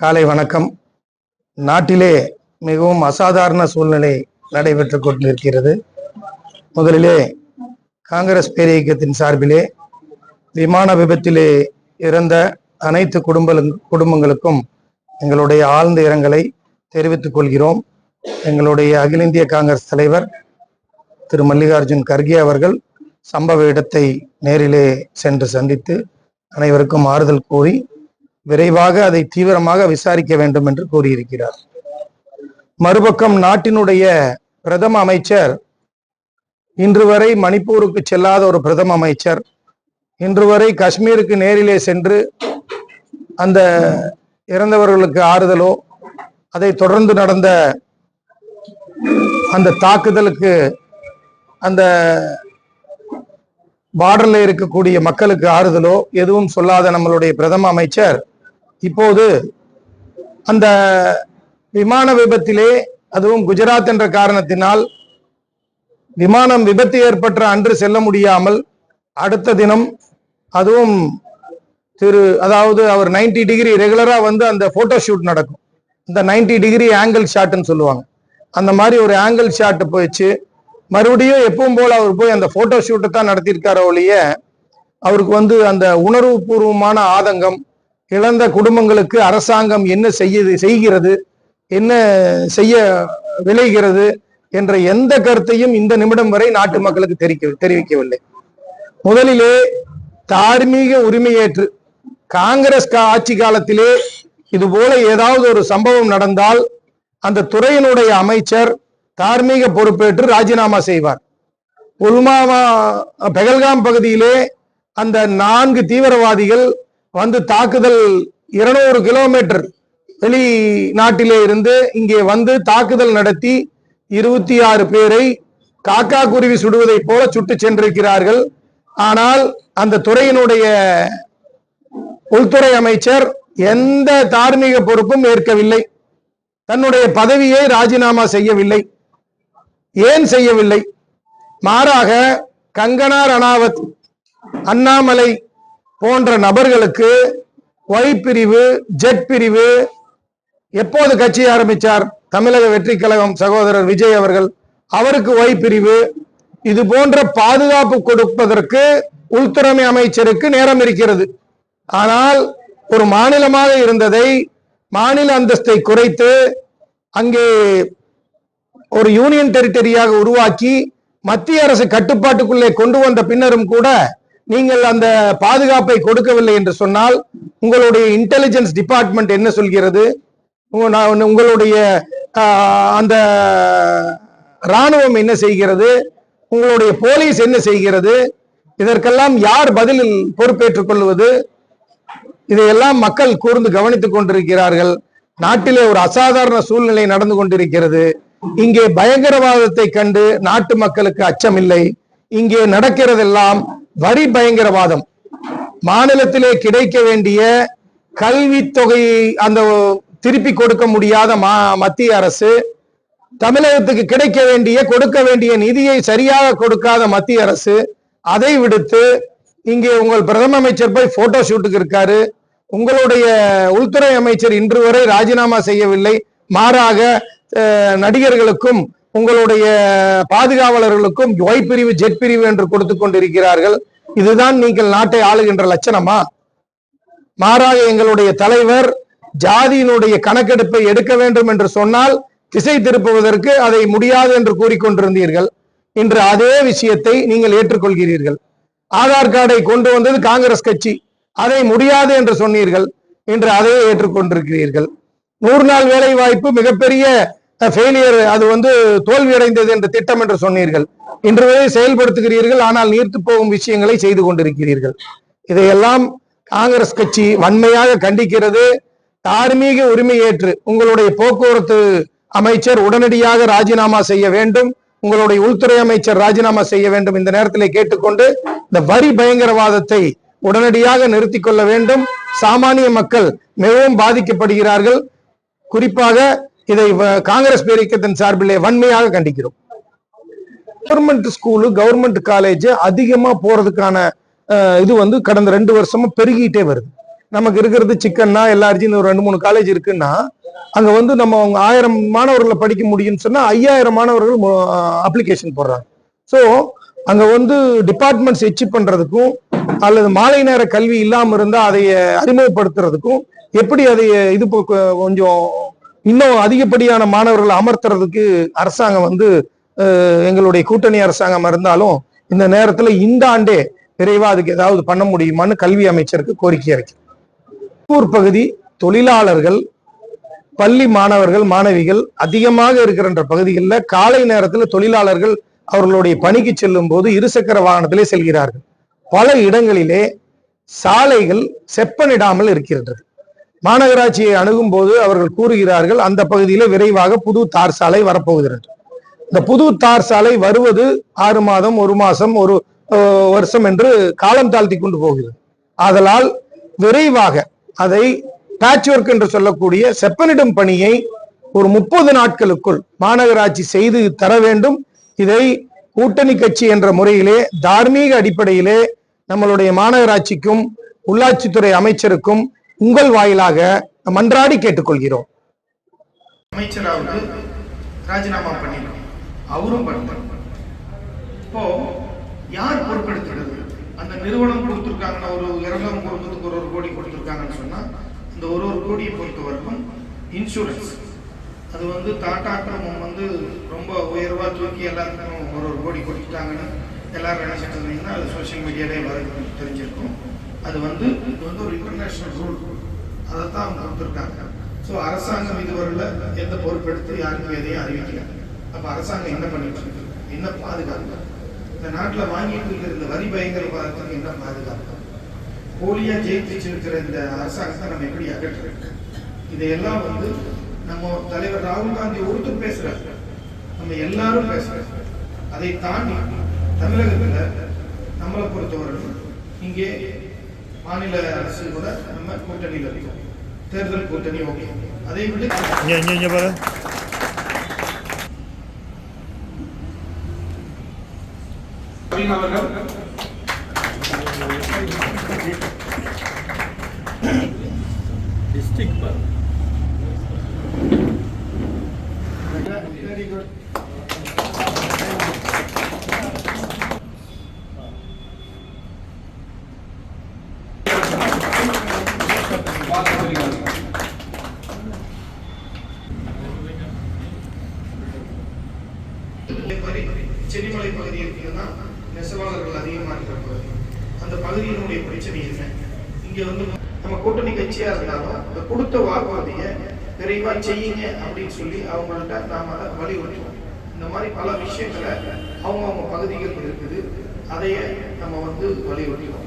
காலை வணக்கம். நாட்டிலே மிகவும் அசாதாரண சூழ்நிலை நடைபெற்றுக் கொண்டிருக்கிறது. முதலிலே காங்கிரஸ் பேரியக்கத்தின் சார்பிலே விமான விபத்திலே இறந்த அனைத்து குடும்ப குடும்பங்களுக்கும் எங்களுடைய ஆழ்ந்த இரங்கலை தெரிவித்துக் கொள்கிறோம். எங்களுடைய அகில இந்திய காங்கிரஸ் தலைவர் திரு. மல்லிகார்ஜுன் கர்கே அவர்கள் சம்பவ இடத்தை நேரிலே சென்று சந்தித்து அனைவருக்கும் ஆறுதல் கூறி விரைவாக அதை தீவிரமாக விசாரிக்க வேண்டும் என்று கூறியிருக்கிறார். மறுபக்கம் நாட்டினுடைய பிரதம அமைச்சர் இன்று வரை மணிப்பூருக்கு செல்லாத ஒரு பிரதம அமைச்சர் இன்று வரை காஷ்மீருக்கு நேரிலே சென்று அந்த இறந்தவர்களுக்கு ஆறுதலோ அதை தொடர்ந்து நடந்த அந்த தாக்குதலுக்கு அந்த பார்டர்ல இருக்கக்கூடிய மக்களுக்கு ஆறுதலோ எதுவும் சொல்லாத நம்மளுடைய பிரதம அமைச்சர் இப்போது அந்த விமான விபத்திலே அதுவும் குஜராத் என்ற காரணத்தினால் விமானம் விபத்து ஏற்பட்ட அன்று செல்ல முடியாமல் அடுத்த தினம் அதுவும் திரு அதாவது அவர் 90 டிகிரி ரெகுலரா வந்து அந்த போட்டோ ஷூட் நடக்கும். இந்த 90 டிகிரி ஆங்கிள் ஷாட்னு சொல்லுவாங்க. அந்த மாதிரி ஒரு ஆங்கிள் ஷாட் போயிடுச்சு மறுபடியும் எப்பவும் போல அவர் போய் அந்த போட்டோ ஷூட்டை தான் நடத்தியிருக்காரோ ஒழிய அவருக்கு வந்து அந்த உணர்வு பூர்வமான ஆதங்கம் இழந்த குடும்பங்களுக்கு அரசாங்கம் என்ன செய்யுது செய்கிறது என்ன செய்ய விளைகிறது என்ற எந்த கருத்தையும் இந்த நிமிடம் வரை நாட்டு மக்களுக்கு தெரிவிக்க தெரிவிக்கவில்லை. முதலிலே தார்மீக உரிமையேற்று காங்கிரஸ் ஆட்சி காலத்திலே இது போல ஏதாவது ஒரு சம்பவம் நடந்தால் அந்த துறையினுடைய அமைச்சர் தார்மீக பொறுப்பேற்று ராஜினாமா செய்வார். புல்மாமா பெகல்காம் பகுதியிலே அந்த நான்கு தீவிரவாதிகள் வந்து தாக்குதல் இருநூறு கிலோமீட்டர் வெளிநாட்டிலே இருந்து இங்கே வந்து தாக்குதல் நடத்தி இருபத்தி ஆறு பேரை காக்கா குருவி சுடுவதைப் போல சுட்டு சென்றிருக்கிறார்கள். ஆனால் அந்த துறையினுடைய உள்துறை அமைச்சர் எந்த தார்மீக பொறுப்பும் ஏற்கவில்லை. தன்னுடைய பதவியை ராஜினாமா செய்யவில்லை. ஏன் செய்யவில்லை? மாறாக கங்கனா ரணாவத் அண்ணாமலை போன்ற நபர்களுக்கு ஒய் பிரிவு ஜெட் பிரிவு எப்போது கட்சி ஆரம்பித்தார் தமிழக வெற்றி கழகம் சகோதரர் விஜய் அவர்கள் அவருக்கு ஒய் பிரிவு. இது போன்ற பாதுகாப்பு கொடுப்பதற்கு உள்துறை அமைச்சருக்கு நேரம் இருக்கிறது. ஆனால் ஒரு மாநிலமாக இருந்ததை மாநில அந்தஸ்தை குறைத்து அங்கே ஒரு யூனியன் டெரிட்டரியாக உருவாக்கி மத்திய அரசு கட்டுப்பாட்டுக்குள்ளே கொண்டு வந்த பின்னரும் கூட நீங்கள் அந்த பாதுகாப்பை கொடுக்கவில்லை என்று சொன்னால் உங்களுடைய இன்டெலிஜென்ஸ் டிபார்ட்மெண்ட் என்ன சொல்கிறது? உங்களுடைய அந்த ராணுவம் என்ன செய்கிறது? உங்களுடைய போலீஸ் என்ன செய்கிறது? இதற்கெல்லாம் யார் பதிலில் பொறுப்பேற்றுக் கொள்வது? இதையெல்லாம் மக்கள் கூர்ந்து கவனித்துக் கொண்டிருக்கிறார்கள். நாட்டிலே ஒரு அசாதாரண சூழ்நிலை நடந்து கொண்டிருக்கிறது. இங்கே பயங்கரவாதத்தை கண்டு நாட்டு மக்களுக்கு அச்சமில்லை. இங்கே நடக்கிறதெல்லாம் வரி பயங்கரவாதம். மாநிலத்திலே கிடைக்க வேண்டிய கல்வி தொகையை அந்த திருப்பி கொடுக்க முடியாத மா- மத்திய அரசு தமிழகத்துக்கு கிடைக்க வேண்டிய கொடுக்க வேண்டிய நிதியை சரியாக கொடுக்காத மத்திய அரசு அதை விடுத்து இங்கே உங்கள் பிரதம அமைச்சர் போய் போட்டோ ஷூட்டுக்கு இருக்காரு. உங்களுடைய உள்துறை அமைச்சர் இன்று வரை ராஜினாமா செய்யவில்லை. மாறாக நடிகர்களுக்கும் உங்களுடைய பாதுகாவலர்களுக்கும் ஒய் பிரிவு ஜெட் பிரிவு என்று கொடுத்து கொண்டிருக்கிறார்கள். இதுதான் நீங்கள் நாட்டை ஆளுகின்ற லட்சணமா? மாறாக எங்களுடைய தலைவர் ஜாதியினுடைய கணக்கெடுப்பை எடுக்க வேண்டும் என்று சொன்னால் திசை திருப்புவதற்கு அதை முடியாது என்று கூறிக்கொண்டிருந்தீர்கள் இன்று அதே விஷயத்தை நீங்கள் ஏற்றுக்கொள்கிறீர்கள். ஆதார் கார்டை கொண்டு வந்தது காங்கிரஸ் கட்சி. அதை முடியாது என்று சொன்னீர்கள். இன்று அதையே ஏற்றுக்கொண்டிருக்கிறீர்கள். நூறு நாள் வேலை வாய்ப்பு மிகப்பெரிய ஃபெயிலியர் அது வந்து தோல்வியடைந்தது என்ற திட்டம் என்று சொன்னீர்கள். இன்று வரை செயல்படுத்துகிறீர்கள் ஆனால் நீர்த்து போகும் விஷயங்களை செய்து கொண்டிருக்கிறீர்கள். இதையெல்லாம் காங்கிரஸ் கட்சி வன்மையாக கண்டிக்கிறது. தார்மீக உரிமை ஏற்று உங்களுடைய போக்குவரத்து அமைச்சர் உடனடியாக ராஜினாமா செய்ய வேண்டும். உங்களுடைய உள்துறை அமைச்சர் ராஜினாமா செய்ய வேண்டும் இந்த நேரத்தில் கேட்டுக்கொண்டு இந்த வரி பயங்கரவாதத்தை உடனடியாக நிறுத்திக் கொள்ள வேண்டும். சாமானிய மக்கள் மிகவும் பாதிக்கப்படுகிறார்கள். குறிப்பாக இதை வ- காங்கிரஸ் பேரியக்கத்தின் சார்பிலே வன்மையாக கண்டிக்கிறோம். கவர்மெண்ட் ஸ்கூலு கவர்மெண்ட் காலேஜ் அதிகமா போறதுக்கான இது வந்து கடந்த ரெண்டு வருஷமா பெருகிட்டே வருது. நமக்கு இருக்கிறது சிக்கன்னா எல்லாருக்கும் ஒரு ரெண்டு மூணு காலேஜ் இருக்குன்னா அங்க வந்து நம்ம அவங்க ஆயிரம் மாணவர்களை படிக்க முடியும்னு சொன்னா ஐயாயிரம் மாணவர்கள் அப்ளிகேஷன் போடுறாங்க. ஸோ அங்க வந்து டிபார்ட்மெண்ட்ஸ் எச்சு பண்றதுக்கும் அல்லது மாலை நேர கல்வி இல்லாம இருந்தா அதை அறிமுகப்படுத்துறதுக்கும் எப்படி அதை இது போ- கொஞ்சம் இன்னும் அதிகப்படியான மாணவர்களை அமர்த்துறதுக்கு அரசாங்கம் வந்து எங்களுடைய கூட்டணி அரசாங்கம் இருந்தாலும் இந்த நேரத்துல இந்த ஆண்டே விரைவா அதுக்கு ஏதாவது பண்ண முடியுமான்னு கல்வி அமைச்சருக்கு கோரிக்கை வைக்கிறேன் ஊர் பகுதி தொழிலாளர்கள் பள்ளி மாணவர்கள் மாணவிகள் அதிகமாக இருக்கிற பகுதிகளில் காலை நேரத்தில் தொழிலாளர்கள் அவர்களுடைய பணிக்கு செல்லும் போது இருசக்கர வாகனத்திலே செல்கிறார்கள். பல இடங்களிலே சாலைகள் செப்பனிடாமல் இருக்கின்றது. மாநகராட்சியை அணுகும் போது அவர்கள் கூறுகிறார்கள் அந்த பகுதியில விரைவாக புது தார் சாலை வரப்போகிறது. இந்த புது தார் சாலை வருவது ஆறு மாதம் ஒரு மாசம் ஒரு வருஷம் என்று காலம் தாழ்த்தி கொண்டு போகிறது. ஆதலால் விரைவாக அதை பேட்ச் ஒர்க் என்று சொல்லக்கூடிய செப்பனிடும் பணியை ஒரு முப்பது நாட்களுக்குள் மாநகராட்சி செய்து தர வேண்டும். இதை கூட்டணி கட்சி என்ற முறையிலே தார்மீக அடிப்படையிலே நம்மளுடைய மாநகராட்சிக்கும் உள்ளாட்சித்துறை அமைச்சருக்கும் உங்கள் வாயிலாக மன்றாடி கேட்டுக்கொள்கிறோம். அமைச்சராவது ராஜினாமா பண்ணிடும் அவரும் பண்ணணும். இப்போ யார் பொருட்படுத்துறது அந்த நிறுவனம் கொடுத்துருக்காங்கன்னா ஒரு இரநூறு குடும்பத்துக்கு ஒரு ஒரு கோடி கொடுத்துருக்காங்கன்னு சொன்னா இந்த ஒரு ஒரு கோடியை பொறுத்த வரைக்கும் இன்சூரன்ஸ் அது வந்து டாட்டாட்டம் வந்து ரொம்ப உயர்வா தூக்கி எல்லாத்துக்கும் ஒரு ஒரு கோடி கொடுத்துட்டாங்கன்னு எல்லாரும் நினைச்சிட்டு இருந்தீங்கன்னா அது சோஷியல் மீடியாலே வர தெரிஞ்சிருக்கும். அது வந்து இது வந்து ஒரு இன்டர்நேஷனல் ரூல் அதை தான் அவங்க கொடுத்துருக்காங்க. ஸோ அரசாங்கம் இதுவரையில் எந்த பொறுப்பெடுத்து யாருக்கும் எதையும் அறிவிக்கல. அப்போ அரசாங்கம் என்ன பண்ணிட்டு இருக்கு? என்ன பாதுகாப்பு? இந்த நாட்டில் வாங்கிட்டு இருக்கிற இந்த வரி பயங்கரவாதத்துக்கு என்ன பாதுகாப்பு? போலியா ஜெயிச்சிருக்கிற இந்த அரசாங்கத்தை நம்ம எப்படி அகற்றுறது? இதையெல்லாம் வந்து நம்ம தலைவர் ராகுல் காந்தி ஒருத்தர் பேசுறாரு. நம்ம எல்லாரும் பேசுறோம். அதை தாண்டி தமிழகத்தில் நம்மளை பொறுத்தவரை இங்கே மாநில அரசு கூட நம்ம கூட்டணியில் இருக்கோம். தேர்தல் கூட்டணி ஓகே. அதை விட அவர்கள் வெரி குட் மாதிரி செடிமலை பகுதி இருக்குதுன்னா நெசவாளர்கள் அதிகமாக இருக்கிற பகுதி. அந்த பகுதியினுடைய பிரச்சனை என்ன? இங்க வந்து நம்ம கூட்டணி கட்சியா இருந்தாலும் இந்த கொடுத்த வாக்குறுதியை விரைவா செய்யுங்க அப்படின்னு சொல்லி அவங்கள்ட்ட நாம அதை வலியுறுத்துவோம். இந்த மாதிரி பல விஷயங்களை அவங்கவுங்க பகுதிகள் இருக்குது. அதையே நம்ம வந்து வலியுறுத்துவோம்